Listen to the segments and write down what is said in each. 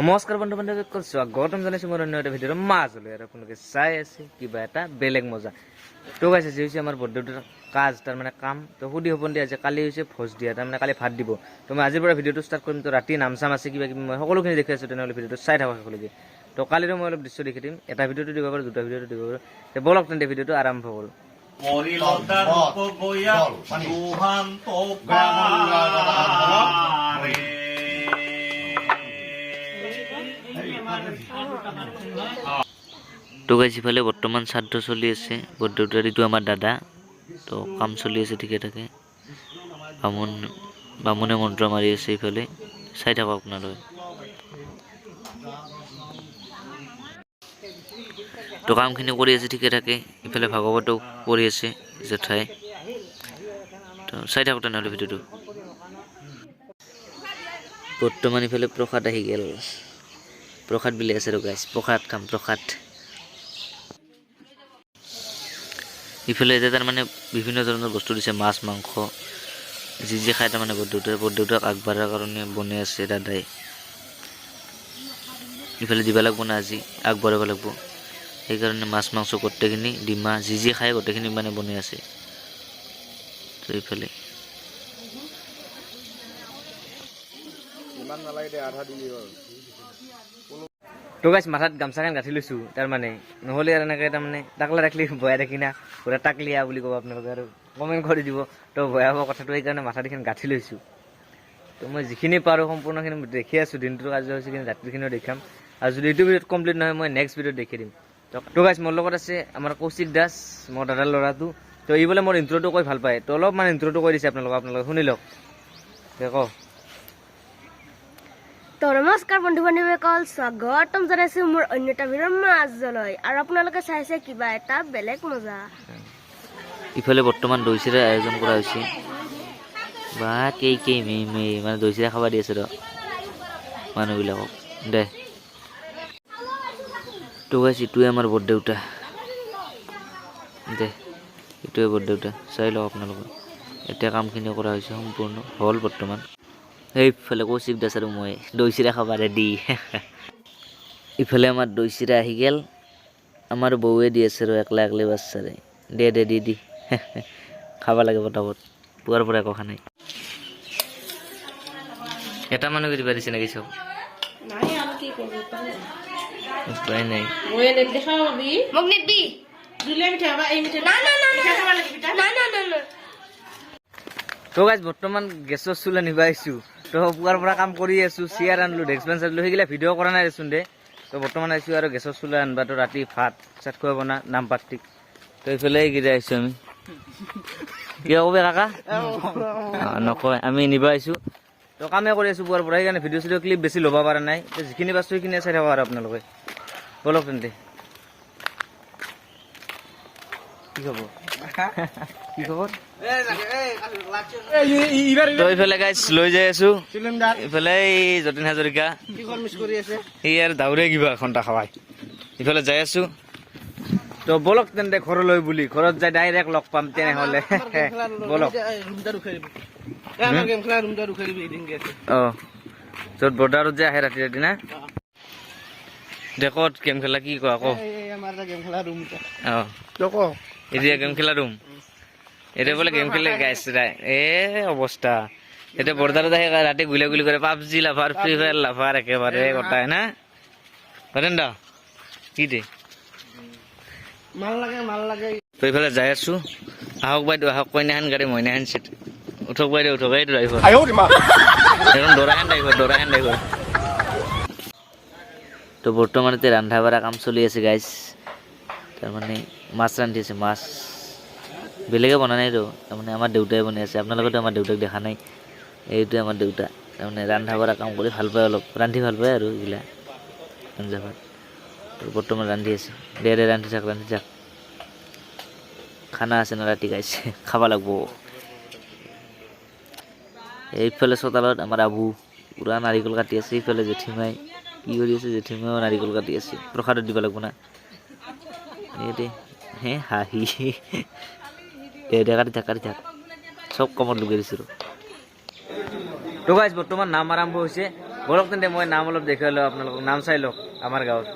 নমস্কাৰ বন্ধু বান্ধৱীসকল স্বাগতম জনাইছোঁ মোৰ অন্য এটা ভিডিঅ'ৰ মাজলৈ আৰু আপোনালোকে চাই আছে কিবা এটা বেলেগ মজা। তো গাইছে আজি হৈছে আমাৰ বৰদেউতাৰ কাজ তাৰমানে কাম। তো সুধি সপোন দিয়া আছে কালি হৈছে ভোজ দিয়া তাৰমানে কালি ভাত দিব। তো মই আজিৰ পৰা ভিডিঅ'টো ষ্টাৰ্ট কৰিম তো ৰাতি নাম চাম আছে কিবা কিবি মই সকলোখিনি দেখি আছোঁ তেনেহ'লে ভিডিঅ'টো চাই থাকক শেষলৈকে তো কালিৰো মই অলপ দৃশ্য দেখি দিম এটা ভিডিঅ'টো দিব পাৰোঁ দুটা ভিডিঅ'টো দিব পাৰোঁ। তো বলক তেন্তে ভিডিঅ'টো আৰম্ভ কৰোঁ। মরিলতা তো গাইজ ইফালে বৰ্তমান শ্ৰাদ্ধ চলি আছে। বৰদেউতাৰ এইটো আমাৰ দাদা, তো কাম চলি আছে ঠিকে থাকে। বামুণ, বামুণে মন্ত্ৰ মাৰি আছে ইফালে চাই থাকক আপোনালোকে। তো কামখিনি কৰি আছে ঠিকে থাকে। ইফালে ভাগৱতো পঢ়ি আছে জেঠাই। তো চাই থাকক তেনেহ'লে ভিডিঅ'টো। বৰ্তমান ইফালে প্ৰসাদ আহি গ'ল। প্ৰসাদ বিলাই আছে গাইজ প্ৰসাদ খাম, প্ৰসাদ। ইফালে এতিয়া তাৰমানে বিভিন্ন ধৰণৰ বস্তু দিছে, মাছ, মাংস, যি যি খাই তাৰমানে বৰদেউতাই বৰদেউতাক আগবঢ়াৰ কাৰণে বনাই আছে দাদাই। ইফালে দিব লাগিব না আজি, আগবঢ়াব লাগিব। সেইকাৰণে মাছ, মাংস গোটেইখিনি, ডিমা, যি যি খায় গোটেইখিনি মানে বনাই আছে। তো ইফালে। তো গাইছ, মাথাত গামচাখন গাঁঠি লৈছোঁ, তাৰমানে নহ'লে আৰু এনেকৈ তাৰমানে টাকলা টাকলি বয়া দেখি না, পুৰা টাকলিয়া বুলি ক'ব আপোনালোকে আৰু কমেণ্ট কৰি দিব। তো ভয়াৱহ কথাটো, সেইকাৰণে মাথাত এইখন গাঁঠি লৈছোঁ। তো মই যিখিনি পাৰোঁ সম্পূৰ্ণখিনি দেখি আছোঁ, দিনটোৰ কাৰ্যসূচীখিনি ৰাতিখিনিও দেখাম। আৰু যদি এইটো ভিডিঅ'ত কমপ্লিট নহয়, মই নেক্সট ভিডিঅ'ত দেখি দিম। তো- গাইছ, মোৰ লগত আছে আমাৰ কৌশিক দাস, মোৰ দাদাৰ ল'ৰাটো। তো ই বোলে মোৰ ইণ্ট্ৰটো কৈ ভালো পায়। তো অলপমান ইণ্ট্ৰটো কৈ দিছে আপোনালোকক, আপোনালোকে শুনি লওক। দে ক তো নমস্কাৰ বন্ধু বান্ধৱীসকল, স্বাগতম জনাইছোঁ মোৰ অন্য এটা ভিডিঅ'ৰ মাজলৈ। আৰু আপোনালোকে চাইছে কিবা এটা বেলেগ মজা। ইফালে বৰ্তমান দৈ চিৰাৰ আয়োজন কৰা হৈছে। বা কেই কেই মেই মেই মানে দৈ চিৰা খাব দি আছে ৰ, মানুহবিলাকক। দে। তো গাইছ ইটোৱে আমাৰ বৰদেউতা। দে ইটোৱে বৰদেউতা। চাই লওক আপোনালোকে এতিয়া কামখিনি কৰা হৈছে সম্পূৰ্ণ, হ'ল বৰ্তমান। এইফালে কৌশিক দাস আৰু মই দৈ চিৰা খাব ৰেডি ইফালে আমাৰ দৈ চিৰা আহি গেল। আমাৰ বৌৱে দি আছে আৰু একলা একলে বাচ্চাৰে দে দে দি দি। খাব লাগে পটাপট পুৱাৰ পৰা একো খা নাই। এটা মানুহ দিব দিছে নেকি চব? নাই মোক তো গাছ বৰ্তমান গেছৰ চুলা নিবাইছোঁ তো পুৱাৰ পৰা কাম কৰি আছোঁ, চেয়াৰ আনিলোঁ ডেস্ক বেঞ্চ আনিলোঁ, সেইগিলা ভিডিঅ' কৰা নাই দেচোন দে। তো বৰ্তমান আহিছোঁ আৰু গেছৰ চুলা আনবা, তো ৰাতি ভাত চাত খুৱাব না, নাম পাৰ্টিক তো এইফালে এইকেইটা আহিছোঁ আমি। কিয় ক'বে কাকা? নকয়, আমি নিব আহিছোঁ তো কামে কৰি আছোঁ পুৱাৰ পৰা, সেইকাৰণে ভিডিঅ' চিডিঅ' ক্লিপ বেছি ল'ব পৰা নাই। যিখিনি পাইছোঁ সেইখিনিয়ে চাই থাকক আৰু আপোনালোকে। বলক তেন্তে। কি কি গাইছ লৈ যাই আছো। ইফালে এই যতীন হাজৰিকা। সি আৰু দাউৰে কিবা ঘণ্টা খাৱাই। ইফালে যাই আছো। তো বলক তেন্তে ঘৰলৈ বুলি। ঘৰত যাই ডাইৰেক্ট লগ পাম তেনেহ'লে। বলক। অ। য'ত বৰ্ডাৰত যে আহে ৰাতি ৰাতি না দেখত গেম খেলা কি কোৱা আকৌ অ। এরিয়া গেম খেলা রুম এটা বলে গেম খেলে গাইস এ অবস্থা এটা বর্দারে দেখে রাতে গুলা গুলি করে পাবজি লাফার ফ্রি ফায়ার লাফার একেবারে গোটায় না? করেন না কি দে? মাল লাগে মাল লাগে। তো এইফালে যাই আছো। আহক বাইদেউ আহক কইনাহান গাড়ী মইনাহান সেট উঠক বাইদেউ উঠক এই ড্রাইভার এখন দৌৰাহেন ড্ৰাইভাৰ দৌৰাহেন ড্ৰাইভাৰ তো বৰ্তমানতে ৰন্ধা বঢ়া কাম চলি আছে গাইছ তাৰমানে মাছ ৰান্ধি আছে মাছ বেলেগে বনা নাইতো তাৰমানে আমাৰ দেউতাই বনাই আছে আপোনালোকেতো আমাৰ দেউতাক দেখা নাই এইটোৱে আমাৰ দেউতা তাৰমানে ৰন্ধা বঢ়া কাম কৰি ভালো পায় অলপ, ৰান্ধি ভালো পায় আৰু এইগিলা আঞ্জা ভাত তো বৰ্তমান ৰান্ধি আছে, দে দে, ৰান্ধি থাক ৰান্ধি থাক খানা আছে না ৰাতি গাইছে, খাব লাগব। এইফালে চোতালত আমাৰ আবু, পূৰা নাৰিকল কাটি আছে, এইফালে জেঠীমাই, কি কৰি আছে জেঠীমাও নাৰিকল কাটি আছে, প্ৰসাদত দিব লাগিব না। এরে হ্যাঁ হাহি দেখারি দেখারি দেখ সব কমন লুকে দিছিল তো গাইজ বর্তমান নাম আৰম্ভ হৈছে বলক তেন্তে মই নাম অলপ দেখাই লওঁ আপোনালোকক নাম চাই লওক, আমাৰ গাঁৱত।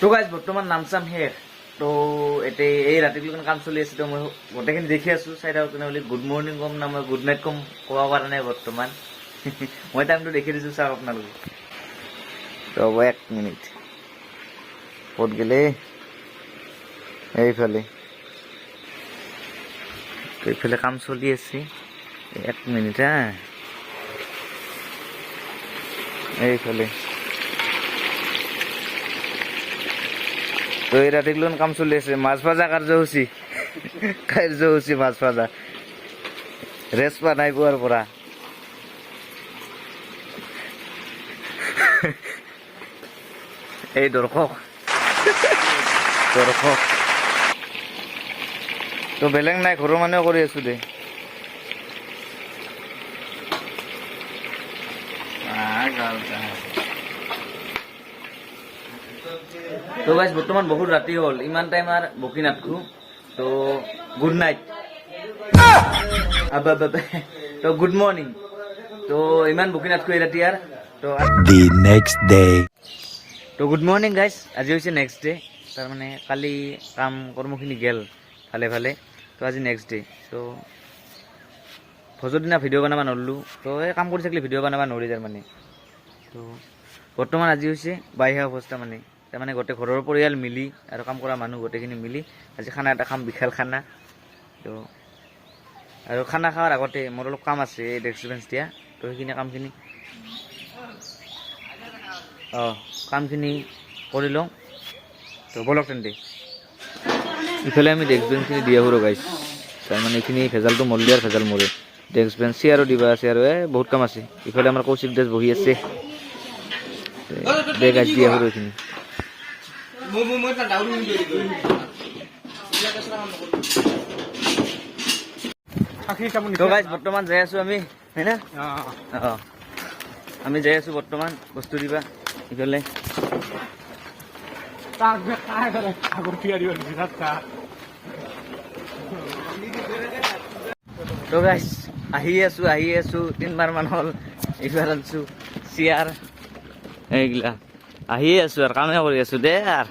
তো গাইজ বৰ্তমান নাম চাম শেষ তো এতিয়া এই ৰাতিলৈকে কাম চলি আছে, তো মই গোটেইখিনি দেখি আছো। চাই থাকোঁ তেনেহ'লে গুড মৰ্ণিং ক'ম না মই গুড নাইট ক'ম, ক'ব পৰা নাই বৰ্তমান। মই টাইমটো দেখি দিছোঁ, চাওক আপোনালোকে। ৰ'ব এক মিনিট ক'ত গ'লে? এইফালে। এইফালে কাম চলি আছে। এক মিনিট হা। এইফালে। তো এই রাতিগুলো কাম চলি আছে মাছ ভাজা কাৰ্যসূচী কাৰ্যসূচী মাছ ভাজা? পোৱা নাই পোৱাৰ পৰা এই দৰ্শক দৰ্শক তো বেলেগ নাই, ঘৰৰ মানুহে কৰি আছো দে। তো গাইজ বৰ্তমান বহুত ৰাতি হ'ল। ইমান টাইম আৰু বকি নাথাকো। তো গুড নাইট তো গুড মৰ্ণিং তো ইমান বকি নাথাকো এই ৰাতি আৰু। তো The next day. তো গুড মৰ্ণিং গাইজ আজি হৈছে নেক্সট ডে তাৰমানে কালি কাম কৰ্মখিনি গেল ভালে ভালে তো আজি নেক্সট ডে তো ভোজৰ দিনা ভিডিঅ' বনাব নৰলোঁ তো এই কাম কৰি থাকিলে ভিডিঅ' বনাব নোৱাৰি তাৰমানে। তো বৰ্তমান আজি হৈছে বাৰিষা অৱস্থা মানে। তাৰমানে গোটেই ঘৰৰ পৰিয়াল মিলি আৰু কাম কৰা মানুহ গোটেইখিনি মিলি আজি খানা এটা খাম, বিশাল খানা। তো, আৰু খানা খোৱাৰ আগতে মোৰ অলপ কাম আছে, এই ডেস্ক বেঞ্চ দিয়া। তো সেইখিনি কামখিনি অঁ, কামখিনি কৰি লওঁ। তো বলক তেন্তে। ইফালে আমি ডেস্ক বেঞ্চখিনি দি আহোঁ ৰগাইছ তাৰমানে এইখিনি ভেজালটো মৰিলে আৰু ভেজাল মৰে। ডেস্ক বেঞ্চ চেয়াৰো দিবা আছে আৰু এই বহুত কাম আছে। ইফালে আমাৰ কৌশিক দাস বহি আছে। দে গাছ দি আহোঁ এইখিনি। তো গাইজ বৰ্তমান যাই আছো আমি হয়নে অঁ। আমি যাই আছো বৰ্তমান বস্তু দিবা ইফালে। তো গাইজ আহি আছো আহি আছো তিনবাৰ মান হ'ল এইবাৰ আনছো চিয়াৰ। এইগিলা আহিয়ে আছো আৰু কামে কৰি আছো দে আৰ।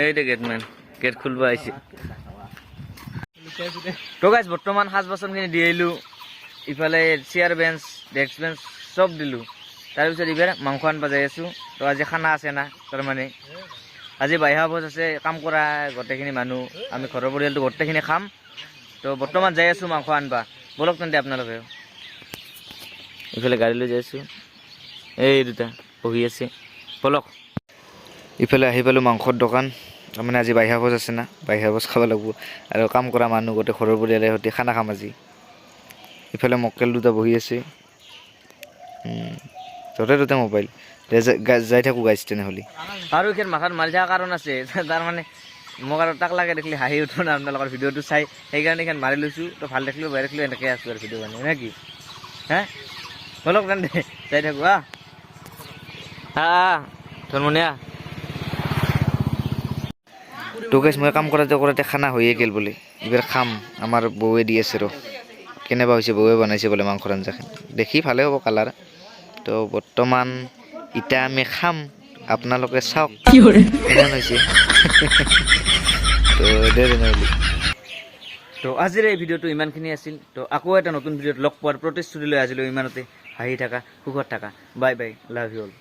এই দে গেটমেন গেট খুলিব আহিছে তো গাইজ বৰ্তমান সাজ বাচনখিনি দি আহিলোঁ। ইফালে চেয়াৰ বেঞ্চ ডেস্ক বেঞ্চ চব দিলোঁ। তাৰপিছত এইবাৰ মাংস আনবা যাই আছোঁ। তো আজি খানা আছে না, তাৰমানে। আজি বাৰিষা ভোজ আছে, কাম কৰা গোটেইখিনি মানুহ। আমি ঘৰৰ পৰিয়ালটো গোটেইখিনি খাম। তো বৰ্তমান যাই আছোঁ মাংস আনবা। বলক তেন্তে আপোনালোকে ইফালে গাড়ী লৈ যাই আছোঁ। এই দুটা বহি আছে। বলক। ইফালে আহি পালোঁ মাংসৰ দোকান। তাৰমানে আজি বাৰিষা ভোজ আছে না বাৰিষা ভোজ খাব লাগিব। আৰু কাম কৰা মানুহ গোটেই ঘৰৰ পৰিয়ালৰ সৈতে খানা খাম আজি। ইফালে মক্কেল দুটা বহি আছে। য'তে ত'তে মোবাইল। যাই থাকোঁ গাইছ তেনেহ'লে। আৰু এইখন মাথাত মাৰি থকা কাৰণ আছে। তাৰ মানে মোক আৰু তাক লাগে দেখিলে হাঁহি উঠো না, আপোনালোকৰ ভিডিঅ'টো চাই। সেইকাৰণে এইখন মাৰি লৈছোঁ। তো ভালো দেখিলোঁ, বেয়া দেখিলোঁ এনেকৈ আছোঁ আৰু ভিডিঅ' কাৰণে নে কি? হে? বলক তেন্তে, যাই থাকোঁ আহ আহ, ধনমনীয়া। তো গাইছ মই কাম কৰাতে কৰাতে খানা হৈয়ে গ'ল বোলে। এইবাৰ খাম আমাৰ বৌৱে দি আছে ৰ। কেনেবা হৈছে বৌৱে বনাইছে বোলে মাংসৰ আঞ্জাখন। দেখি ভালে হ'ব কালাৰ। তো বৰ্তমান ইটা আমি খাম আপোনালোকে চাওক। কেনে হৈছে। তো দে তেনেহ'লে তো আজিৰ এই ভিডিঅ'টো ইমানখিনি আছিল। তো আকৌ এটা নতুন ভিডিঅ'ত লগ পোৱাৰ প্ৰতিশ্ৰুতি লৈ আজিলৈ ইমানতে হাঁহি থাকা সুখত থাকা। Bye bye love you all.